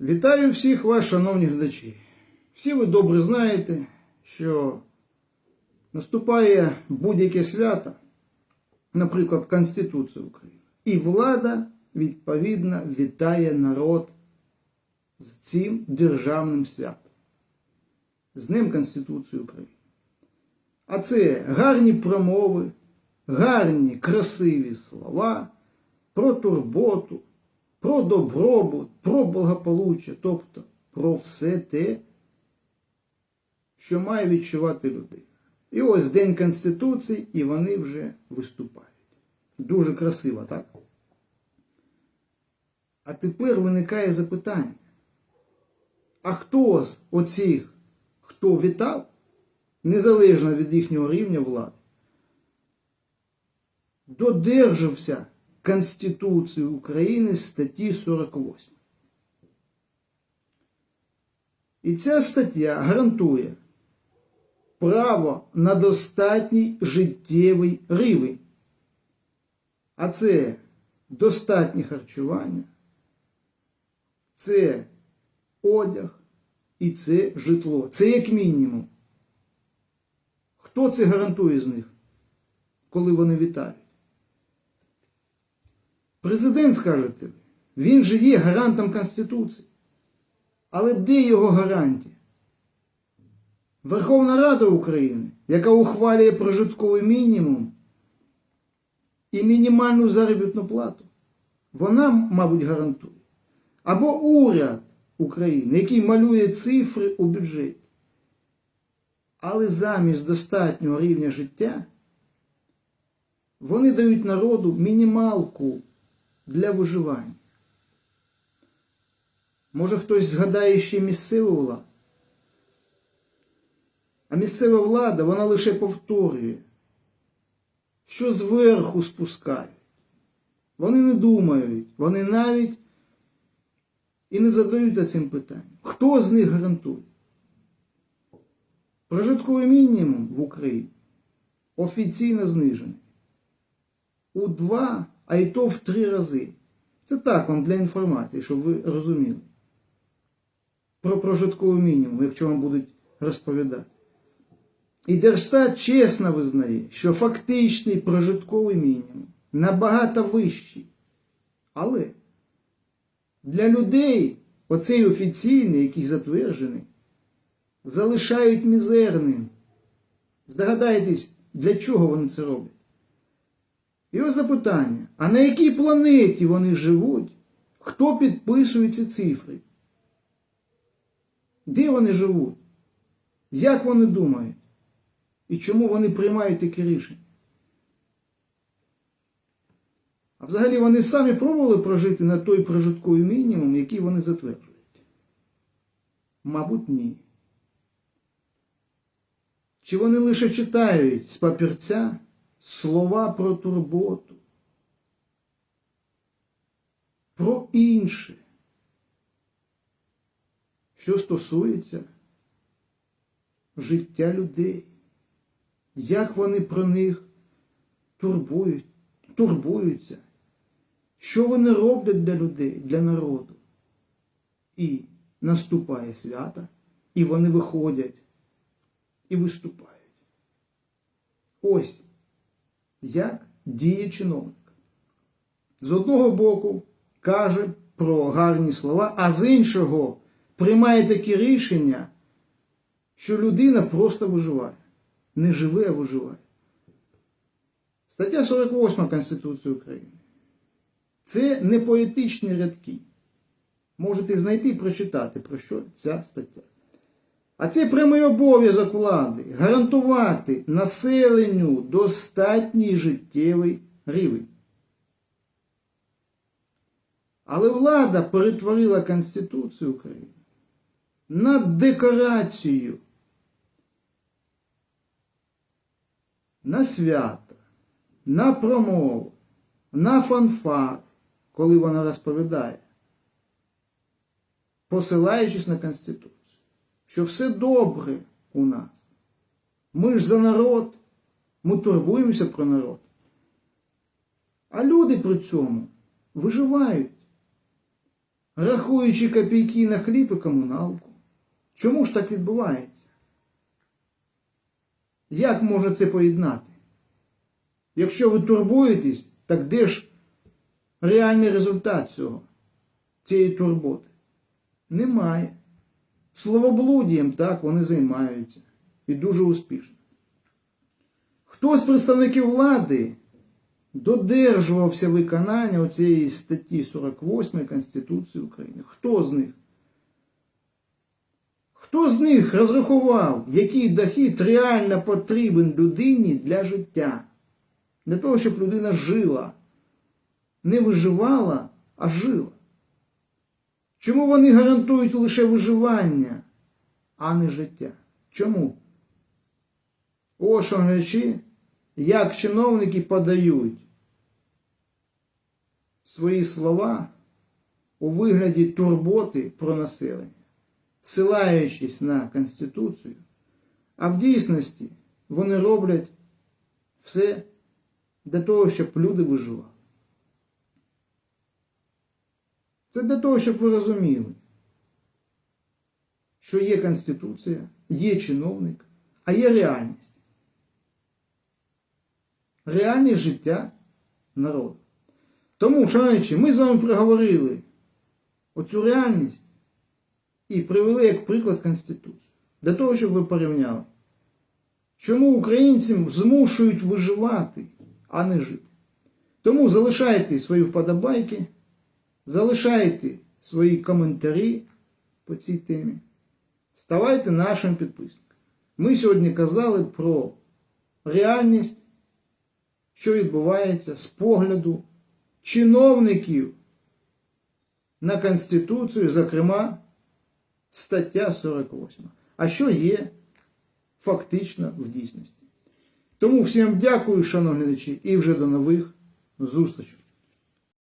Вітаю всіх вас, шановні глядачі. Всі ви добре знаєте, що наступає будь-яке свято, наприклад, Конституція України. І влада, відповідно, вітає народ з цим державним святом, з Днем Конституції України. А це гарні промови, гарні, красиві слова про турботу, про добробут, про благополуччя, тобто про все те, що має відчувати людина. І ось День Конституції, і вони вже виступають. Дуже красиво, так? А тепер виникає запитання. А хто з оцих, хто вітав, незалежно від їхнього рівня влади, додержався Конституції України статті 48. І ця стаття гарантує право на достатній життєвий рівень. А це достатнє харчування, це одяг і це житло. Це як мінімум. Хто це гарантує з них, коли вони вітають? Президент, скажете, він же є гарантом Конституції. Але де його гарантія? Верховна Рада України, яка ухвалює прожитковий мінімум і мінімальну заробітну плату, вона, мабуть, гарантує. Або уряд України, який малює цифри у бюджеті. Але замість достатнього рівня життя вони дають народу мінімалку для виживання. Може хтось згадає ще місцеву владу? А місцева влада, вона лише повторює, що зверху спускають. Вони не думають, вони навіть і не задаються цим питанням. Хто з них гарантує? Прожитковий мінімум в Україні офіційно знижений. У два, а й то в три рази. Це так вам для інформації, щоб ви розуміли. Про прожитковий мінімум, якщо вам будуть розповідати. І Держстат чесно визнає, що фактичний прожитковий мінімум набагато вищий. Але для людей оцей офіційний, який затверджений, залишають мізерним. Здогадайтесь, для чого вони це роблять? І ось запитання: а на якій планеті вони живуть? Хто підписує ці цифри? Де вони живуть? Як вони думають? І чому вони приймають такі рішення? А взагалі вони самі пробували прожити на той прожитковий мінімум, який вони затверджують? Мабуть, ні. Чи вони лише читають з папірця слова про турботу, про інше, що стосується життя людей, як вони про них турбують, турбуються, що вони роблять для людей, для народу. І наступає свято, і вони виходять і виступають. Ось як діє чиновник. З одного боку каже про гарні слова, а з іншого приймає такі рішення, що людина просто виживає. Не живе, а виживає. Стаття 48 Конституції України. Це не поетичні рядки. Можете знайти і прочитати, про що ця стаття. А це прямий обов'язок влади гарантувати населенню достатній життєвий рівень. Але влада перетворила Конституцію України на декорацію, на свято, на промову, на фанфар, коли вона розповідає, посилаючись на Конституцію що все добре у нас. Ми ж за народ, ми турбуємося про народ. А люди при цьому виживають. рахуючи копійки на хліб і комуналку. Чому ж так відбувається? Як можна це поєднати? Якщо ви турбуєтесь, так де ж реальний результат цього, цієї турботи? Немає. Словоблудієм так вони займаються. І дуже успішно. Хто з представників влади додержувався виконання цієї статті 48 Конституції України? Хто з них? Хто з них розрахував, який дохід реально потрібен людині для життя? Для того, щоб людина жила. Не виживала, а жила. Чому вони гарантують лише виживання, а не життя? Чому? Ось як чиновники подають свої слова у вигляді турботи про населення, силаючись на Конституцію, а в дійсності вони роблять все для того, щоб люди виживали. Це для того, щоб ви розуміли, що є Конституція, є чиновник, а є реальність. Реальність життя народу. Тому, шановні, ми з вами проговорили оцю реальність і привели як приклад Конституцію. Для того, щоб ви порівняли, чому українцям змушують виживати, а не жити. Тому залишайте свої вподобайки, залишайте свої коментарі по цій темі. Ставайте нашим підписником. Ми сьогодні казали про реальність, що відбувається з погляду чиновників на Конституцію, зокрема, стаття 48. А що є фактично в дійсності. Тому всім дякую, шановні глядачі, і вже до нових зустрічей.